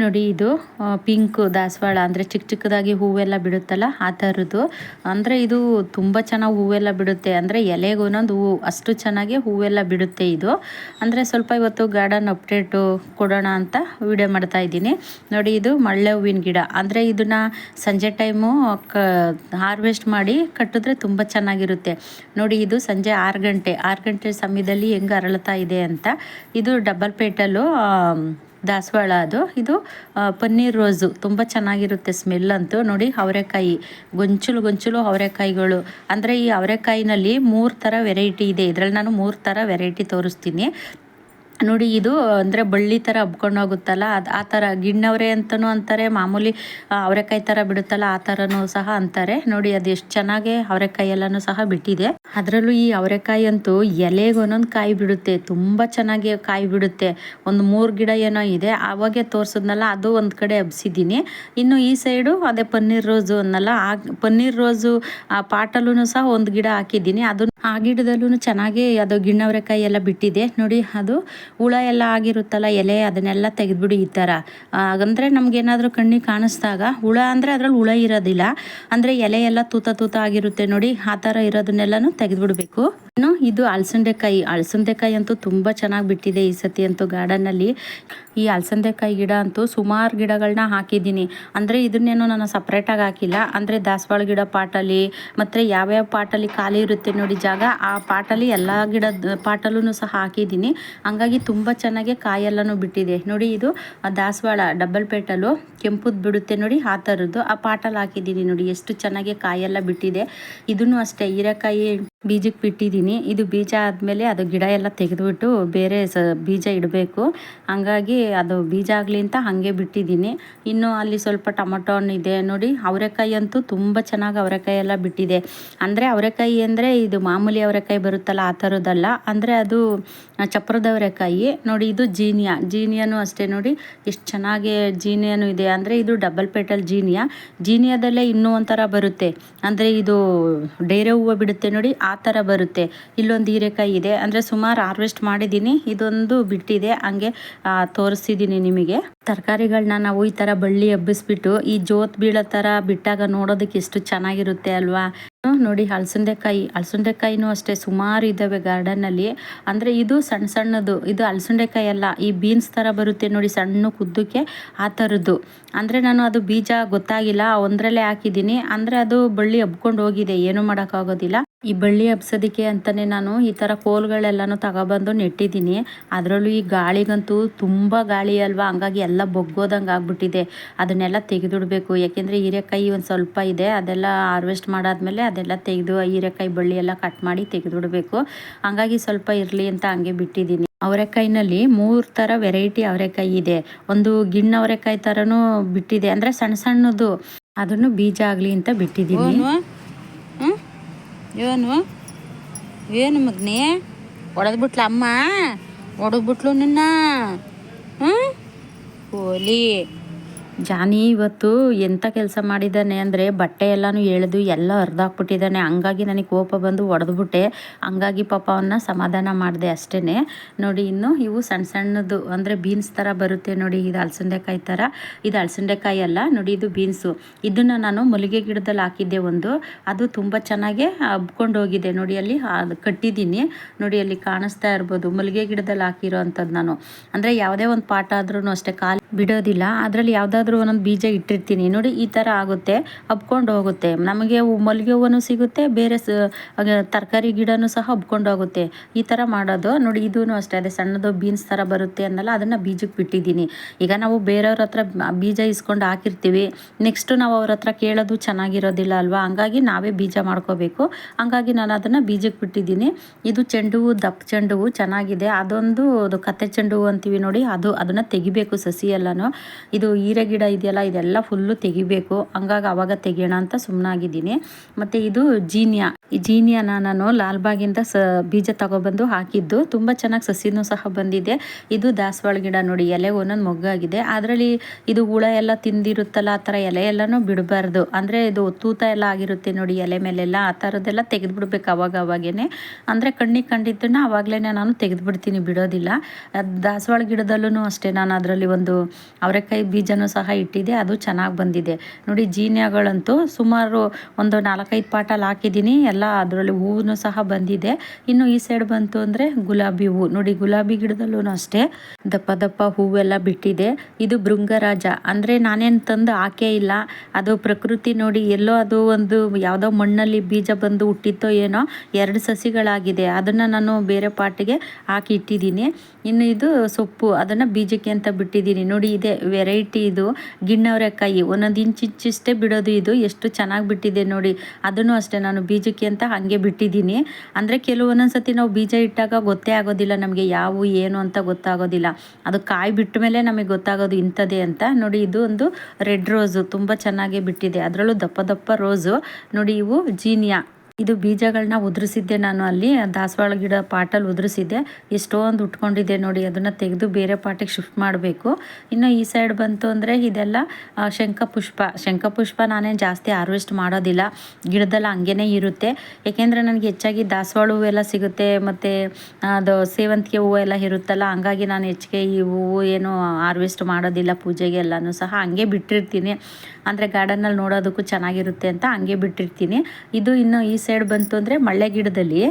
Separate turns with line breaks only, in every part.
ನೋಡಿ ಇದು ಪಿಂಕ್ ದಾಸವಾಳ, ಅಂದರೆ ಚಿಕ್ಕ ಚಿಕ್ಕದಾಗಿ ಹೂವೆಲ್ಲ ಬಿಡುತ್ತಲ್ಲ, ಆ ಥರದ್ದು. ಅಂದರೆ ಇದು ತುಂಬ ಚೆನ್ನಾಗಿ ಹೂವೆಲ್ಲ ಬಿಡುತ್ತೆ. ಅಂದರೆ ಎಲೆಗೆ ಒಂದೊಂದು ಹೂವು ಅಷ್ಟು ಚೆನ್ನಾಗಿ ಹೂವೆಲ್ಲ ಬಿಡುತ್ತೆ ಇದು. ಅಂದರೆ ಸ್ವಲ್ಪ ಇವತ್ತು ಗಾರ್ಡನ್ ಅಪ್ಡೇಟು ಕೊಡೋಣ ಅಂತ ವಿಡಿಯೋ ಮಾಡ್ತಾ ಇದ್ದೀನಿ. ನೋಡಿ ಇದು ಮಳ್ಳೆ ಹೂವಿನ ಗಿಡ. ಅಂದರೆ ಇದನ್ನು ಸಂಜೆ ಟೈಮು, ಕ, ಹಾರ್ವೆಸ್ಟ್ ಮಾಡಿ ಕಟ್ಟಿದ್ರೆ ತುಂಬ ಚೆನ್ನಾಗಿರುತ್ತೆ. ನೋಡಿ ಇದು ಸಂಜೆ ಆರು ಗಂಟೆ. ಆರು ಗಂಟೆ ಸಮಯದಲ್ಲಿ ಹೆಂಗೆ ಅರಳ್ತಾ ಇದೆ ಅಂತ. ಇದು ಡಬಲ್ ಪೇಟಲ್ಲು ದಾಸವಾಳ ಅದು. ಇದು ಪನ್ನೀರ್ ರೋಸು. ತುಂಬ ಚೆನ್ನಾಗಿರುತ್ತೆ ಸ್ಮೆಲ್ ಅಂತೂ. ನೋಡಿ, ಅವರೆಕಾಯಿ. ಗೊಂಚಲು ಗೊಂಚಲು ಅವರೆಕಾಯಿಗಳು. ಅಂದರೆ ಈ ಅವರೆಕಾಯಿನಲ್ಲಿ ಮೂರು ಥರ ವೆರೈಟಿ ಇದೆ. ಇದರಲ್ಲಿ ನಾನು ಮೂರು ಥರ ವೆರೈಟಿ ತೋರಿಸ್ತೀನಿ. ನೋಡಿ, ಇದು, ಅಂದರೆ ಬಳ್ಳಿ ಥರ ಹಬ್ಕೊಂಡು ಹೋಗುತ್ತಲ್ಲ, ಅದು ಆ ಥರ ಗಿಣ್ಣವರೆ ಅಂತಲೂ ಅಂತಾರೆ, ಮಾಮೂಲಿ ಅವರೆಕಾಯಿ ಥರ ಬಿಡುತ್ತಲ್ಲ, ಆ ಥರನೂ ಸಹ ಅಂತಾರೆ. ನೋಡಿ, ಅದು ಎಷ್ಟು ಚೆನ್ನಾಗಿ ಅವರೆಕಾಯಿ ಎಲ್ಲನೂ ಸಹ ಬಿಟ್ಟಿದೆ. ಅದರಲ್ಲೂ ಈ ಅವರೆಕಾಯಿ ಅಂತೂ ಎಲೆಗೆ ಒಂದೊಂದು ಕಾಯಿ ಬಿಡುತ್ತೆ, ತುಂಬ ಚೆನ್ನಾಗಿ ಕಾಯಿ ಬಿಡುತ್ತೆ. ಒಂದು ಮೂರು ಗಿಡ ಏನೋ ಇದೆ ಆವಾಗೆ ತೋರಿಸಿದ್ನಲ್ಲ, ಅದು ಒಂದು ಕಡೆ ಹಬ್ಸಿದ್ದೀನಿ. ಇನ್ನು ಈ ಸೈಡು ಅದೇ ಪನ್ನೀರ್ ರೋಸು ಅನ್ನಲ್ಲ, ಆ ಪನ್ನೀರ್ ರೋಸು, ಆ ಪಾಟಲ್ಲೂ ಸಹ ಒಂದು ಗಿಡ ಹಾಕಿದ್ದೀನಿ. ಅದು ಆ ಗಿಡದಲ್ಲೂ ಚೆನ್ನಾಗಿ ಅದು ಗಿಣ್ಣವರೆಕಾಯಿ ಎಲ್ಲ ಬಿಟ್ಟಿದೆ. ನೋಡಿ, ಅದು ಹುಳ ಎಲ್ಲ ಆಗಿರುತ್ತಲ್ಲ, ಎಲೆ ಅದನ್ನೆಲ್ಲ ತೆಗೆದ್ಬಿಡಿ ಈ ಥರ. ಅಂದರೆ ನಮಗೇನಾದರೂ ಕಣ್ಣಿಗೆ ಕಾಣಿಸ್ದಾಗ, ಹುಳ ಅಂದರೆ ಅದರಲ್ಲಿ ಹುಳ ಇರೋದಿಲ್ಲ. ಅಂದರೆ ಎಲೆ ಎಲ್ಲ ತೂತ ತೂತ ಆಗಿರುತ್ತೆ ನೋಡಿ, ಆ ಥರ ಇರೋದನ್ನೆಲ್ಲನೂ ತೆಗೆದ್ಬಿಡ್ಬೇಕು. ಇನ್ನು ಇದು ಅಲಸಂದೆಕಾಯಿ. ಅಲಸಂದೆಕಾಯಿ ಅಂತೂ ತುಂಬ ಚೆನ್ನಾಗಿ ಬಿಟ್ಟಿದೆ ಈ ಸತಿ ಅಂತೂ ಗಾರ್ಡನ್ನಲ್ಲಿ. ಈ ಅಲಸಂದೆಕಾಯಿ ಗಿಡ ಅಂತೂ ಸುಮಾರು ಗಿಡಗಳನ್ನ ಹಾಕಿದ್ದೀನಿ. ಅಂದರೆ ಇದನ್ನೇನು ನಾನು ಸಪ್ರೇಟಾಗಿ ಹಾಕಿಲ್ಲ. ಅಂದರೆ ದಾಸವಾಳ ಗಿಡ ಪಾಟಲ್ಲಿ, ಮತ್ತು ಯಾವ್ಯಾವ ಪಾಟಲ್ಲಿ ಖಾಲಿ ಇರುತ್ತೆ ನೋಡಿ ಜಾಗ, ಆ ಪಾಟಲ್ಲಿ ಎಲ್ಲ ಗಿಡದ ಪಾಟಲ್ಲೂ ಸಹ ಹಾಕಿದ್ದೀನಿ. ಹಂಗಾಗಿ ತುಂಬ ಚೆನ್ನಾಗಿ ಕಾಯೆಲ್ಲನೂ ಬಿಟ್ಟಿದೆ. ನೋಡಿ ಇದು ದಾಸವಾಳ ಡಬಲ್ ಪೇಟಲು ಕೆಂಪುದು ಬಿಡುತ್ತೆ ನೋಡಿ ಆ ಥರದ್ದು. ಆ ಪಾಟಲ್ಲಿ ಹಾಕಿದ್ದೀನಿ ನೋಡಿ, ಎಷ್ಟು ಚೆನ್ನಾಗಿ ಕಾಯೆಲ್ಲ ಬಿಟ್ಟಿದೆ. ಇದನ್ನು ಅಷ್ಟೇ, ಹೀರೆಕಾಯಿ ಬೀಜಕ್ಕೆ ಬಿಟ್ಟಿದ್ದೀನಿ. ಇದು ಬೀಜ ಆದಮೇಲೆ ಅದು ಗಿಡ ಎಲ್ಲ ತೆಗೆದುಬಿಟ್ಟು ಬೇರೆ ಸ ಬೀಜ ಇಡಬೇಕು. ಹಂಗಾಗಿ ಅದು ಬೀಜ ಆಗಲಿ ಅಂತ ಹಾಗೆ ಬಿಟ್ಟಿದ್ದೀನಿ. ಇನ್ನು ಅಲ್ಲಿ ಸ್ವಲ್ಪ ಟೊಮೊಟೊ ಇದೆ ನೋಡಿ. ಅವರೆಕಾಯಿ ಅಂತೂ ತುಂಬ ಚೆನ್ನಾಗಿ ಅವರೆಕಾಯಿ ಎಲ್ಲ ಬಿಟ್ಟಿದೆ. ಅಂದರೆ ಅವರೆಕಾಯಿ ಅಂದರೆ ಇದು ಮಾಮೂಲಿ ಅವರೆಕಾಯಿ ಬರುತ್ತಲ್ಲ, ಆ ಥರದ್ದಲ್ಲ. ಅಂದರೆ ಅದು ಚಪ್ರದ ಅವರೆಕಾಯಿ. ನೋಡಿ, ಇದು ಜೀನಿಯಾ. ಜೀನಿಯಾನು ಅಷ್ಟೇ ನೋಡಿ. ಎಷ್ಟು ಚೆನ್ನಾಗಿ ಜೀನಿಯಾನು ಇದೆ. ಅಂದರೆ ಇದು ಡಬಲ್ ಪೇಟಲ್ ಜೀನಿಯಾ. ಜೀನಿಯಾದಲ್ಲೇ ಇನ್ನೂ ಒಂಥರ ಬರುತ್ತೆ. ಅಂದರೆ ಇದು ಡೇರೆ ಹೂವು ಬಿಡುತ್ತೆ ನೋಡಿ. ಆ ಥರ ಬರುತ್ತೆ. ಇಲ್ಲೊಂದು ಹೀರೆಕಾಯಿ ಇದೆ. ಅಂದರೆ ಸುಮಾರು ಹಾರ್ವೆಸ್ಟ್ ಮಾಡಿದ್ದೀನಿ ಇದೊಂದು ಬಿಟ್ಟಿದೆ. ಹಂಗೆ ತೋರಿಸಿದ್ದೀನಿ ನಿಮಗೆ. ತರಕಾರಿಗಳನ್ನ ನಾವು ಈ ಥರ ಬಳ್ಳಿ ಹಬ್ಬಿಸ್ಬಿಟ್ಟು ಈ ಜೋತ್ ಬೀಳೋ ಥರ ಬಿಟ್ಟಾಗ ನೋಡೋದಕ್ಕೆ ಎಷ್ಟು ಚೆನ್ನಾಗಿರುತ್ತೆ ಅಲ್ವಾ? ನೋಡಿ ಹಲಸಂದೆಕಾಯಿ ಹಲಸಂದೆಕಾಯಿನೂ ಅಷ್ಟೇ ಸುಮಾರು ಇದ್ದಾವೆ ಗಾರ್ಡನ್ನಲ್ಲಿ. ಅಂದರೆ ಇದು ಸಣ್ಣ ಸಣ್ಣದು. ಇದು ಹಲಸಂದೆಕಾಯಿ ಅಲ್ಲ. ಈ ಬೀನ್ಸ್ ಥರ ಬರುತ್ತೆ ನೋಡಿ, ಸಣ್ಣ ಕುದ್ದಕ್ಕೆ ಆ ಥರದ್ದು ಅಂದರೆ ನಾನು ಅದು ಬೀಜ ಗೊತ್ತಾಗಿಲ್ಲ. ಒಂದರಲ್ಲೇ ಹಾಕಿದ್ದೀನಿ ಅಂದರೆ ಅದು ಬಳ್ಳಿ ಹಬ್ಕೊಂಡು ಹೋಗಿದೆ. ಏನೂ ಮಾಡೋಕ್ಕಾಗೋದಿಲ್ಲ. ಈ ಬಳ್ಳಿ ಹಬ್ಸೋದಕ್ಕೆ ಅಂತಲೇ ನಾನು ಈ ಥರ ಕೋಲ್ಗಳೆಲ್ಲನೂ ತಗೊಬಂದು ನೆಟ್ಟಿದ್ದೀನಿ. ಅದರಲ್ಲೂ ಈ ಗಾಳಿಗಂತೂ ತುಂಬ ಗಾಳಿ ಅಲ್ವಾ? ಹಂಗಾಗಿ ಎಲ್ಲ ಬೊಗ್ಗೋದಂಗೆ ಆಗ್ಬಿಟ್ಟಿದೆ. ಅದನ್ನೆಲ್ಲ ತೆಗೆದುಡ್ಬೇಕು. ಯಾಕೆಂದರೆ ಹೀರೆಕಾಯಿ ಒಂದು ಸ್ವಲ್ಪ ಇದೆ, ಅದೆಲ್ಲ ಹಾರ್ವೆಸ್ಟ್ ಮಾಡಾದ್ಮೇಲೆ ಅದೆಲ್ಲ ತೆಗೆದು ಹೀರೆಕಾಯಿ ಬಳ್ಳಿ ಎಲ್ಲ ಕಟ್ ಮಾಡಿ ತೆಗೆದುಡ್ಬೇಕು. ಹಂಗಾಗಿ ಸ್ವಲ್ಪ ಇರಲಿ ಅಂತ ಹಂಗೆ ಬಿಟ್ಟಿದ್ದೀನಿ. ಅವರೆಕಾಯಿನಲ್ಲಿ ಮೂರು ಥರ ವೆರೈಟಿ ಅವರೆಕಾಯಿ ಇದೆ. ಒಂದು ಗಿಣ್ಣ ಅವರೆಕಾಯಿ ಥರನೂ ಬಿಟ್ಟಿದೆ. ಅಂದರೆ ಸಣ್ಣ ಸಣ್ಣದು. ಅದನ್ನು ಬೀಜ ಆಗಲಿ ಅಂತ ಬಿಟ್ಟಿದ್ದೀನಿ.
ಏನು? ಏನು ಮಗ್ನಿ? ಹೊಡೆದ್ಬಿಟ್ಲ ಅಮ್ಮ? ಹೊಡೆದ್ಬಿಟ್ಲು ನಿನ್ನ? ಹ್ಞೂ ಹೋಲಿ.
ಜಾನಿ ಇವತ್ತು ಎಂಥ ಕೆಲಸ ಮಾಡಿದ್ದಾನೆ ಅಂದರೆ ಬಟ್ಟೆ ಎಲ್ಲನೂ ಎಳೆದು ಎಲ್ಲ ಹರಿದಾಕ್ಬಿಟ್ಟಿದ್ದಾನೆ. ಹಂಗಾಗಿ ನನಗೆ ಕೋಪ ಬಂದು ಹೊಡೆದ್ಬಿಟ್ಟೆ ಹಂಗಾಗಿ ಪಾಪ ಅವನ್ನ ಸಮಾಧಾನ ಮಾಡಿದೆ ಅಷ್ಟೇ ನೋಡಿ, ಇನ್ನು ಇವು ಸಣ್ಣ ಸಣ್ಣದು ಅಂದರೆ ಬೀನ್ಸ್ ಥರ ಬರುತ್ತೆ ನೋಡಿ, ಇದು ಅಲಸಂದೆಕಾಯಿ ಥರ ಇದು ಅಲಸಂದೆಕಾಯಿ ಅಲ್ಲ, ನೋಡಿ ಇದು ಬೀನ್ಸು. ಇದನ್ನು ನಾನು ಮಲ್ಲಿಗೆ ಗಿಡದಲ್ಲಿ ಹಾಕಿದ್ದೆ ಒಂದು. ಅದು ತುಂಬ ಚೆನ್ನಾಗಿ ಹಬ್ಕೊಂಡು ಹೋಗಿದೆ. ನೋಡಿ, ಅಲ್ಲಿ ಕಟ್ಟಿದ್ದೀನಿ. ನೋಡಿ, ಅಲ್ಲಿ ಕಾಣಿಸ್ತಾ ಇರ್ಬೋದು. ಮಲ್ಲಿಗೆ ಗಿಡದಲ್ಲಿ ಹಾಕಿರೋ ಅಂಥದ್ದು ನಾನು. ಅಂದರೆ ಯಾವುದೇ ಒಂದು ಪಾಠ ಆದ್ರೂ ಅಷ್ಟೇ, ಕಾಲು ಬಿಡೋದಿಲ್ಲ. ಅದರಲ್ಲಿ ಯಾವುದಾದ್ರು ಯಾವುದಾದ್ರೂ ಒಂದೊಂದು ಬೀಜ ಇಟ್ಟಿರ್ತೀನಿ. ನೋಡಿ, ಈ ಥರ ಆಗುತ್ತೆ. ಹಬ್ಕೊಂಡು ಹೋಗುತ್ತೆ. ನಮಗೆ ಮಲ್ಲಿಗೆ ಹೂವು ಸಿಗುತ್ತೆ. ಬೇರೆ ತರಕಾರಿ ಗಿಡನೂ ಸಹ ಹಬ್ಕೊಂಡು ಹೋಗುತ್ತೆ. ಈ ಥರ ಮಾಡೋದು. ನೋಡಿ ಇದೂ ಅಷ್ಟೇ. ಅದೇ ಸಣ್ಣದು ಬೀನ್ಸ್ ಥರ ಬರುತ್ತೆ ಅನ್ನಲ್ಲ, ಅದನ್ನು ಬೀಜಕ್ಕೆ ಬಿಟ್ಟಿದ್ದೀನಿ. ಈಗ ನಾವು ಬೇರೆಯವ್ರ ಹತ್ರ ಬೀಜ ಇಸ್ಕೊಂಡು ಹಾಕಿರ್ತೀವಿ. ನೆಕ್ಸ್ಟು ನಾವು ಅವ್ರ ಹತ್ರ ಕೇಳೋದು ಚೆನ್ನಾಗಿರೋದಿಲ್ಲ ಅಲ್ವಾ? ಹಂಗಾಗಿ ನಾವೇ ಬೀಜ ಮಾಡ್ಕೋಬೇಕು. ಹಂಗಾಗಿ ನಾನು ಅದನ್ನು ಬೀಜಕ್ಕೆ ಬಿಟ್ಟಿದ್ದೀನಿ. ಇದು ಚೆಂಡು ಹೂವು ದಪ್ಪ ಚೆಂಡು ಹೂವು ಚೆನ್ನಾಗಿದೆ. ಅದೊಂದು, ಅದು ಕತೆ ಚೆಂಡು ಹೂವು ಅಂತೀವಿ ನೋಡಿ. ಅದು, ಅದನ್ನು ತೆಗಿಬೇಕು ಸಸಿ ಎಲ್ಲನೂ. ಇದು ಹೀರೆ ಗಿಡ ಇದೆಯಲ್ಲ ಇದೆಲ್ಲ ಫುಲ್ಲು ತೆಗಿಬೇಕು. ಹಂಗಾಗಿ ಅವಾಗ ತೆಗಿಯೋಣ ಅಂತ ಸುಮ್ಮನಾಗಿದ್ದೀನಿ ಮತ್ತು ಇದು ಜೀನಿಯಾ. ಈ ಜೀನಿಯಾನ ನಾನು ಲಾಲ್ಬಾಗಿಂದ ಸ ಬೀಜ ತಗೊಬಂದು ಹಾಕಿದ್ದು ತುಂಬ ಚೆನ್ನಾಗಿ ಸಸಿನೂ ಸಹ ಬಂದಿದೆ. ಇದು ದಾಸವಾಳ ಗಿಡ ನೋಡಿ, ಎಲೆ ಒಂದೊಂದು ಮೊಗ್ಗಾಗಿದೆ. ಅದರಲ್ಲಿ ಇದು ಹುಳ ಎಲ್ಲ ತಿಂದಿರುತ್ತಲ್ಲ, ಆ ಥರ ಎಲೆ ಎಲ್ಲನೂ ಬಿಡಬಾರ್ದು. ಅಂದರೆ ಇದು ತೂತ ಎಲ್ಲ ಆಗಿರುತ್ತೆ ನೋಡಿ, ಎಲೆ ಮೇಲೆಲ್ಲ, ಆ ಥರದ್ದೆಲ್ಲ ತೆಗೆದುಬಿಡ್ಬೇಕು ಅವಾಗ ಅವಾಗೇ ಅಂದರೆ ಕಣ್ಣಿಗೆ ಕಂಡಿದ್ದನ್ನು ಆವಾಗಲೇ ನಾನು ತೆಗೆದುಬಿಡ್ತೀನಿ, ಬಿಡೋದಿಲ್ಲ. ದಾಸವಾಳ ಗಿಡದಲ್ಲೂ ಅಷ್ಟೇ, ನಾನು ಅದರಲ್ಲಿ ಒಂದು ಅವರೆಕಾಯಿ ಬೀಜನೂ ಸಹ ಇಟ್ಟಿದ್ದೆ, ಅದು ಚೆನ್ನಾಗಿ ಬಂದಿದೆ. ನೋಡಿ, ಜೀನ್ಯಾಗಳಂತೂ ಸುಮಾರು ಒಂದು ನಾಲ್ಕೈದು ಪಾಟಲ್ಲಿ ಹಾಕಿದ್ದೀನಿ ಎಲ್ಲ ಅದರಲ್ಲಿ ಹೂವು ಸಹ ಬಂದಿದೆ. ಇನ್ನು ಈ ಸೈಡ್ ಬಂತು ಅಂದರೆ ಗುಲಾಬಿ ಹೂವು ನೋಡಿ ಗುಲಾಬಿ ಗಿಡದಲ್ಲೂ ಅಷ್ಟೇ ದಪ್ಪ ದಪ್ಪ ಹೂವೆಲ್ಲ ಬಿಟ್ಟಿದೆ. ಇದು ಭೃಂಗರಾಜ. ಅಂದರೆ ನಾನೇನು ತಂದು ಹಾಕೇ ಇಲ್ಲ. ಅದು ಪ್ರಕೃತಿ ನೋಡಿ ಎಲ್ಲೋ ಅದು ಒಂದು ಯಾವುದೋ ಮಣ್ಣಲ್ಲಿ ಬೀಜ ಬಂದು ಹುಟ್ಟಿತ್ತೋ ಏನೋ ಎರಡು ಸಸಿಗಳಾಗಿದೆ. ಅದನ್ನು ನಾನು ಬೇರೆ ಪಾಟಿಗೆ ಹಾಕಿ ಇಟ್ಟಿದ್ದೀನಿ. ಇನ್ನು ಇದು ಸೊಪ್ಪು. ಅದನ್ನು ಬೀಜಕ್ಕೆ ಅಂತ ಬಿಟ್ಟಿದ್ದೀನಿ. ನೋಡಿ ಇದೆ ವೆರೈಟಿ ಇದು. ಗಿಣ್ಣವರೆಕಾಯಿ. ಒಂದೊಂದು ಇಂಚಿಂಚಿಷ್ಟೇ ಬಿಡೋದು ಇದು. ಎಷ್ಟು ಚೆನ್ನಾಗಿ ಬಿಟ್ಟಿದೆ ನೋಡಿ. ಅದನ್ನು ಅಷ್ಟೇ ನಾನು ಬೀಜಕ್ಕೆ ಅಂತ ಹಾಗೆ ಬಿಟ್ಟಿದ್ದೀನಿ. ಅಂದರೆ ಕೆಲವು ಒಂದೊಂದ್ಸತಿ ನಾವು ಬೀಜ ಇಟ್ಟಾಗ ಗೊತ್ತೇ ಆಗೋದಿಲ್ಲ ನಮಗೆ ಯಾವು, ಏನು ಅಂತ ಗೊತ್ತಾಗೋದಿಲ್ಲ. ಅದು ಕಾಯಿ ಬಿಟ್ಟ ಮೇಲೆ ನಮಗೆ ಗೊತ್ತಾಗೋದು ಇಂಥದ್ದೇ ಅಂತ. ನೋಡಿ, ಇದು ಒಂದು ರೆಡ್ ರೋಸು. ತುಂಬ ಚೆನ್ನಾಗಿ ಬಿಟ್ಟಿದೆ. ಅದರಲ್ಲೂ ದಪ್ಪ ದಪ್ಪ ರೋಸು. ನೋಡಿ, ಇವು ಜೀನಿಯಾ. ಇದು ಬೀಜಗಳನ್ನ ಉದುರಿಸಿದ್ದೆ ನಾನು ಅಲ್ಲಿ, ದಾಸವಾಳ ಗಿಡ ಪಾಟಲ್ಲಿ ಉದುರಿಸಿದ್ದೆ. ಎಷ್ಟೊಂದು ಉಟ್ಕೊಂಡಿದ್ದೆ ನೋಡಿ, ಅದನ್ನು ತೆಗೆದು ಬೇರೆ ಪಾಟಿಗೆ ಶಿಫ್ಟ್ ಮಾಡಬೇಕು. ಇನ್ನು ಈ ಸೈಡ್ ಬಂತು ಅಂದರೆ ಇದೆಲ್ಲ ಶಂಕಪುಷ್ಪ ಶಂಖಪುಷ್ಪ. ನಾನೇನು ಜಾಸ್ತಿ ಹಾರ್ವೆಸ್ಟ್ ಮಾಡೋದಿಲ್ಲ. ಗಿಡದಲ್ಲಿ ಹಂಗೇನೆ ಇರುತ್ತೆ. ಏಕೆಂದರೆ ನನಗೆ ಹೆಚ್ಚಾಗಿ ದಾಸವಾಳ ಹೂವೆಲ್ಲ ಸಿಗುತ್ತೆ, ಮತ್ತು ಅದು ಸೇವಂತಿಗೆ ಹೂವು ಎಲ್ಲ ಇರುತ್ತಲ್ಲ, ಹಂಗಾಗಿ ನಾನು ಹೆಚ್ಚಿಗೆ ಈ ಹೂವು ಏನು ಹಾರ್ವೆಸ್ಟ್ ಮಾಡೋದಿಲ್ಲ ಪೂಜೆಗೆ ಎಲ್ಲನೂ ಸಹ. ಹಂಗೆ ಬಿಟ್ಟಿರ್ತೀನಿ. ಅಂದರೆ ಗಾರ್ಡನಲ್ಲಿ ನೋಡೋದಕ್ಕೂ ಚೆನ್ನಾಗಿರುತ್ತೆ ಅಂತ ಹಂಗೆ ಬಿಟ್ಟಿರ್ತೀನಿ. ಇದು ಇನ್ನು ಈ ಸೈಡ್ ಬಂತು ಅಂದರೆ ಮಳ್ಳೆ ಗಿಡದಲ್ಲಿ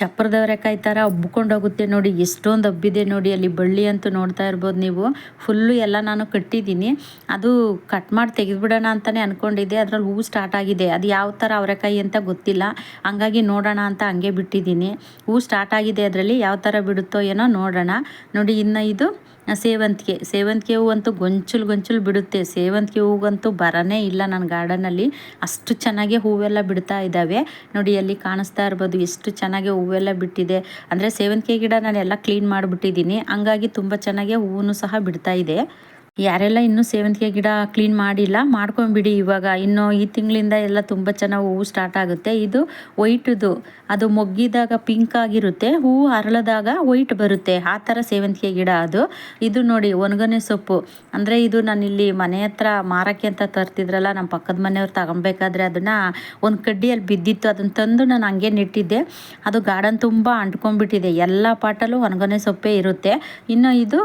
ಚಪ್ರದವರೆಕಾಯಿ ಥರ ಹಬ್ಕೊಂಡು ಹೋಗುತ್ತೆ ನೋಡಿ, ಎಷ್ಟೊಂದು ಹಬ್ಬಿದೆ ನೋಡಿ, ಅಲ್ಲಿ ಬಳ್ಳಿ ಅಂತೂ ನೋಡ್ತಾ ಇರ್ಬೋದು ನೀವು. ಫುಲ್ಲು ಎಲ್ಲ ನಾನು ಕಟ್ಟಿದ್ದೀನಿ. ಅದು ಕಟ್ ಮಾಡಿ ತೆಗೆದುಬಿಡೋಣ ಅಂತಲೇ ಅಂದ್ಕೊಂಡಿದ್ದೆ ಅದ್ರಲ್ಲಿ ಹೂವು ಸ್ಟಾರ್ಟ್ ಆಗಿದೆ. ಅದು ಯಾವ ಥರ ಅವರೆಕಾಯಿ ಅಂತ ಗೊತ್ತಿಲ್ಲ. ಹಂಗಾಗಿ ನೋಡೋಣ ಅಂತ ಹಂಗೆ ಬಿಟ್ಟಿದ್ದೀನಿ. ಹೂವು ಸ್ಟಾರ್ಟ್ ಆಗಿದೆ ಅದರಲ್ಲಿ. ಯಾವ ಥರ ಬಿಡುತ್ತೋ ಏನೋ ನೋಡೋಣ. ನೋಡಿ, ಇನ್ನು ಇದು ಸೇವಂತಿಗೆ ಸೇವಂತಿಗೆ ಹೂವಂತೂ ಗೊಂಚಲು ಗೊಂಚಲು ಬಿಡುತ್ತೆ. ಸೇವಂತಿಗೆ ಹೂವಂತೂ ಬರನೇ ಇಲ್ಲ ನನ್ನ ಗಾರ್ಡನಲ್ಲಿ ಅಷ್ಟು ಚೆನ್ನಾಗಿ ಹೂವೆಲ್ಲ ಬಿಡ್ತಾ ಇದ್ದಾವೆ. ನೋಡಿ ಅಲ್ಲಿ ಕಾಣಿಸ್ತಾ ಇರ್ಬೋದು ಎಷ್ಟು ಚೆನ್ನಾಗಿ ಹೂವೆಲ್ಲ ಬಿಟ್ಟಿದೆ. ಅಂದರೆ ಸೇವಂತಿಗೆ ಗಿಡ ನಾನು ಎಲ್ಲ ಕ್ಲೀನ್ ಮಾಡಿಬಿಟ್ಟಿದ್ದೀನಿ. ಹಂಗಾಗಿ ತುಂಬ ಚೆನ್ನಾಗಿ ಹೂವು ಸಹ ಬಿಡ್ತಾ ಇದೆ. ಯಾರೆಲ್ಲ ಇನ್ನೂ ಸೇವಂತಿಗೆ ಗಿಡ ಕ್ಲೀನ್ ಮಾಡಿಲ್ಲ ಮಾಡ್ಕೊಂಬಿಡಿ ಇವಾಗ. ಇನ್ನು ಈ ತಿಂಗಳಿಂದ ಎಲ್ಲ ತುಂಬ ಚೆನ್ನಾಗಿ ಹೂವು ಸ್ಟಾರ್ಟ್ ಆಗುತ್ತೆ. ಇದು ವೈಟ್ದು ಅದು ಮೊಗ್ಗಿದಾಗ ಪಿಂಕ್ ಆಗಿರುತ್ತೆ, ಹೂವು ಅರಳದಾಗ ವೈಟ್ ಬರುತ್ತೆ. ಆ ಥರ ಸೇವಂತಿಗೆ ಗಿಡ ಅದು. ಇದು ನೋಡಿ ಒಣಗನೆ ಸೊಪ್ಪು. ಅಂದರೆ ಇದು ನಾನು ಇಲ್ಲಿ ಮನೆ ಹತ್ರ ಮಾರಕ್ಕೆ ಅಂತ ತರ್ತಿದ್ರಲ್ಲ, ನಮ್ಮ ಪಕ್ಕದ ಮನೆಯವ್ರು ತಗೊಬೇಕಾದ್ರೆ ಅದನ್ನು ಒಂದು ಕಡ್ಡಿಯಲ್ಲಿ ಬಿದ್ದಿತ್ತು. ಅದನ್ನು ತಂದು ನಾನು ಹಂಗೆ ನೆಟ್ಟಿದ್ದೆ. ಅದು ಗಾರ್ಡನ್ ತುಂಬ ಅಂಟ್ಕೊಂಡ್ಬಿಟ್ಟಿದೆ. ಎಲ್ಲ ಪಾಟಲ್ಲೂ ಒಣಗನೆ ಸೊಪ್ಪೇ ಇರುತ್ತೆ. ಇನ್ನು ಇದು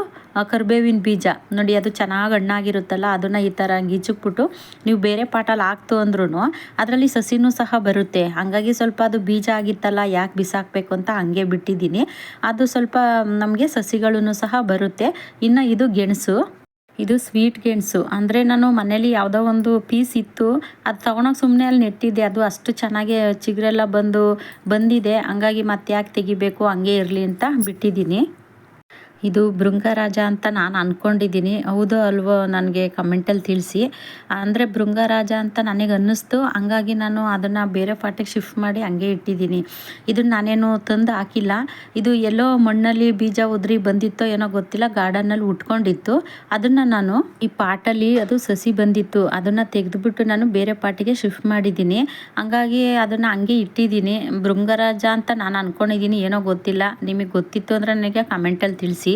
ಕರಿಬೇವಿನ ಬೀಜ. ನೋಡಿ, ಅದು ಚೆನ್ನಾಗಿ ಹಣ್ಣಾಗಿರುತ್ತಲ್ಲ, ಅದನ್ನು ಈ ಥರ ಗಿಚುಕ್ಬಿಟ್ಟು ನೀವು ಬೇರೆ ಪಾಟಲ್ಲಿ ಹಾಕ್ತು ಅಂದ್ರೂ ಅದರಲ್ಲಿ ಸಸಿನೂ ಸಹ ಬರುತ್ತೆ. ಹಾಗಾಗಿ ಸ್ವಲ್ಪ ಅದು ಬೀಜ ಆಗಿತ್ತಲ್ಲ, ಯಾಕೆ ಬಿಸಾಕಬೇಕು ಅಂತ ಹಂಗೆ ಬಿಟ್ಟಿದ್ದೀನಿ. ಅದು ಸ್ವಲ್ಪ ನಮಗೆ ಸಸಿಗಳೂ ಸಹ ಬರುತ್ತೆ. ಇನ್ನು ಇದು ಗೆಣಸು. ಇದು ಸ್ವೀಟ್ ಗೆಣಸು. ಅಂದರೆ ನಾನು ಮನೇಲಿ ಯಾವುದೋ ಒಂದು ಪೀಸ್ ಇತ್ತು, ಅದು ತೊಗೊಳಕ್ಕೆ ಸುಮ್ಮನೆ ಅಲ್ಲಿ ನೆಟ್ಟಿದ್ದೆ. ಅದು ಅಷ್ಟು ಚೆನ್ನಾಗಿ ಚಿಗುರೆಲ್ಲ ಬಂದು ಬಂದಿದೆ. ಹಂಗಾಗಿ ಮತ್ತೆ ಯಾಕೆ ತೆಗಿಬೇಕು, ಹಂಗೆ ಇರಲಿ ಅಂತ ಬಿಟ್ಟಿದ್ದೀನಿ. ಇದು ಭೃಂಗರಾಜ ಅಂತ ನಾನು ಅಂದ್ಕೊಂಡಿದ್ದೀನಿ ಹೌದೋ ಅಲ್ವೋ ನನಗೆ ಕಮೆಂಟಲ್ಲಿ ತಿಳಿಸಿ. ಅಂದರೆ ಭೃಂಗರಾಜ ಅಂತ ನನಗೆ ಅನ್ನಿಸ್ತು. ಹಂಗಾಗಿ ನಾನು ಅದನ್ನು ಬೇರೆ ಪಾಟಿಗೆ ಶಿಫ್ಟ್ ಮಾಡಿ ಹಂಗೆ ಇಟ್ಟಿದ್ದೀನಿ. ಇದನ್ನು ನಾನೇನು ತಂದು ಹಾಕಿಲ್ಲ. ಇದು ಎಲ್ಲೋ ಮಣ್ಣಲ್ಲಿ ಬೀಜ ಉದ್ರಿ ಬಂದಿತ್ತೋ ಏನೋ ಗೊತ್ತಿಲ್ಲ ಗಾರ್ಡನ್ನಲ್ಲಿ ಉಟ್ಕೊಂಡಿತ್ತು. ಅದನ್ನು ನಾನು ಈ ಪಾಟಲ್ಲಿ ಅದು ಸಸಿ ಬಂದಿತ್ತು. ಅದನ್ನು ತೆಗೆದುಬಿಟ್ಟು ನಾನು ಬೇರೆ ಪಾಟಿಗೆ ಶಿಫ್ಟ್ ಮಾಡಿದ್ದೀನಿ. ಹಂಗಾಗಿ ಅದನ್ನು ಹಂಗೆ ಇಟ್ಟಿದ್ದೀನಿ. ಭೃಂಗರಾಜ ಅಂತ ನಾನು ಅಂದ್ಕೊಂಡಿದ್ದೀನಿ ಏನೋ ಗೊತ್ತಿಲ್ಲ. ನಿಮಗೆ ಗೊತ್ತಿತ್ತು ಅಂದರೆ ನನಗೆ ಕಮೆಂಟಲ್ಲಿ ತಿಳಿಸಿ.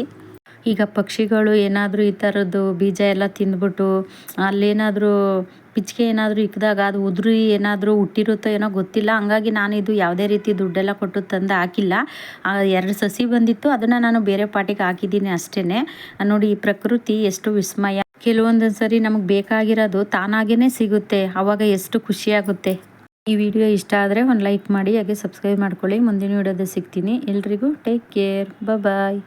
ಈಗ ಪಕ್ಷಿಗಳು ಏನಾದರೂ ಈ ಥರದ್ದು ಬೀಜ ಎಲ್ಲ ತಿಂದ್ಬಿಟ್ಟು ಅಲ್ಲೇನಾದರೂ ಪಿಚ್ಕೆ ಏನಾದರೂ ಇಕ್ಕಿದಾಗ ಅದು ಉದುರಿ ಏನಾದರೂ ಹುಟ್ಟಿರುತ್ತೋ ಏನೋ ಗೊತ್ತಿಲ್ಲ. ಹಂಗಾಗಿ ಇದು ಯಾವುದೇ ರೀತಿ ದುಡ್ಡೆಲ್ಲ ಕೊಟ್ಟು ತಂದು ಹಾಕಿಲ್ಲ. ಎರಡು ಸಸಿ ಬಂದಿತ್ತು. ಅದನ್ನು ನಾನು ಬೇರೆ ಪಾಟಿಗೆ ಹಾಕಿದ್ದೀನಿ ಅಷ್ಟೇ ನೋಡಿ, ಈ ಪ್ರಕೃತಿ ಎಷ್ಟು ವಿಸ್ಮಯ. ಕೆಲವೊಂದು ಸರಿ ನಮಗೆ ಬೇಕಾಗಿರೋದು ತಾನಾಗೇ ಸಿಗುತ್ತೆ. ಆವಾಗ ಎಷ್ಟು ಖುಷಿಯಾಗುತ್ತೆ. ಈ ವಿಡಿಯೋ ಇಷ್ಟ ಆದರೆ ಒಂದು ಲೈಕ್ ಮಾಡಿ, ಹಾಗೆ ಸಬ್ಸ್ಕ್ರೈಬ್ ಮಾಡ್ಕೊಳ್ಳಿ. ಮುಂದಿನ ವಿಡಿಯೋದಲ್ಲಿ ಸಿಗ್ತೀನಿ. ಎಲ್ರಿಗೂ ಟೇಕ್ ಕೇರ್ ಬಾಯ್